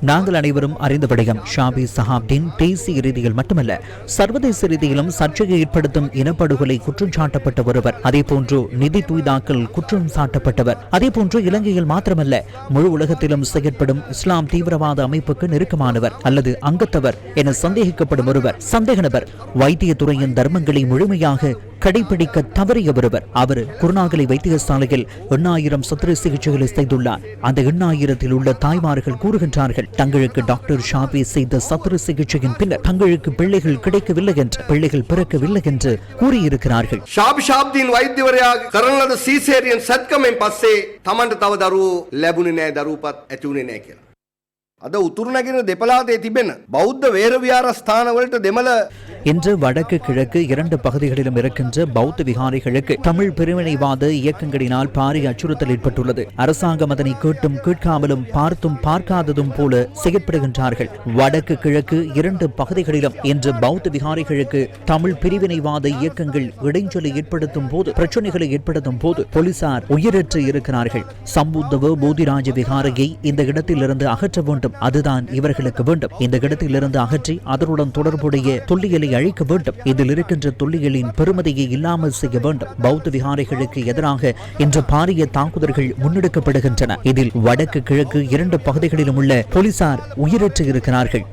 நாங்கள் அனைவரும் அறிந்த ஷாபி சஹாப்தீன் தேசிய ரீதியில் மட்டுமல்ல சர்வதேச ரீதியிலும் சர்ச்சையை ஏற்படுத்தும் இனப்படுகொலை குற்றம் சாட்டப்பட்ட ஒருவர் அதேபோன்று நிதி தூய்தாக்கல் குற்றம் சாட்டப்பட்டவர். அதேபோன்று இலங்கையில் மாத்திரமல்ல முழு உலகத்திலும் செயற்படும் இஸ்லாம் தீவிரவாத அமைப்புக்கு நெருக்கமானவர் அல்லது அங்கத்தவர் என சந்தேகிக்கப்படும் ஒருவர் சந்தேகநபர் வைத்தியத்துறையின் தர்மங்களை முழுமையாக கடைபிடிக்க தவறிய ஒருவர். அவர் குருநாகலை வைத்தியசாலையில் எண்ணாயிரம் சத்திர சிகிச்சைகளை செய்துள்ளார். அந்த எண்ணாயிரத்தில் உள்ள தாய்மார்கள் கூறுகின்றார்கள் தங்களுக்கு டாக்டர் ஷாபி செய்த சத்திர சிகிச்சையின் பின்னர் தங்களுக்கு பிள்ளைகள் கிடைக்கவில்லை என்று பிள்ளைகள் பிறக்கவில்லை என்று கூறியிருக்கிறார்கள். ஷாப் ஷாப்தின் வைத்தியவரையாக கரனது சீசேரியன் சத்கமை பஸ்ஸே தமண்டு தவ தரு லெபுனினே தரூபத் எத்துனினே கேளா. අද උතුරු නැගෙන දෙපලාතේ තිබෙන බෞද්ධ වේරවිහාර ස්ථානවලට දෙමළ இன்று வடக்கு கிழக்கு இரண்டு பகுதிகளிலும் இருக்கின்ற பௌத்த விகாரிகளுக்கு தமிழ் பிரிவினைவாத இயக்கங்களினால் பாரிய அச்சுறுத்தல் ஏற்பட்டுள்ளது அரசாங்கம் அதனை கேட்டும் கேட்காமலும் பார்த்தும் பார்க்காததும் போல செயற்படுகின்றார்கள் வடக்கு கிழக்கு இரண்டு பகுதிகளிலும் இன்று பௌத்த விகாரிகளுக்கு தமிழ் பிரிவினைவாத இயக்கங்கள் இடைஞ்சலை ஏற்படுத்தும் போது பிரச்சனைகளை ஏற்படுத்தும் போது போலீசார் உயிரற்று இருக்கிறார்கள் சம்புத்தவ போதிராஜ விகாரையை இந்த இடத்திலிருந்து அகற்ற வேண்டும் வேண்டும். அதுதான் இவர்களுக்கு வேண்டும். இந்த இடத்திலிருந்து அகற்றி அதனுடன் தொடர்புடைய தொல்லியலை அழிக்க வேண்டும். இதில் இருக்கின்ற தொல்லியலின் பெருமதியை இல்லாமல் செய்ய வேண்டும். பௌத்த விகாரைகளுக்கு எதிராக இன்று பாரிய தாக்குதல்கள் முன்னெடுக்கப்படுகின்றன. இதில் வடக்கு கிழக்கு இரண்டு பகுதிகளிலும் உள்ள போலீசார் உயிரற்று இருக்கிறார்கள்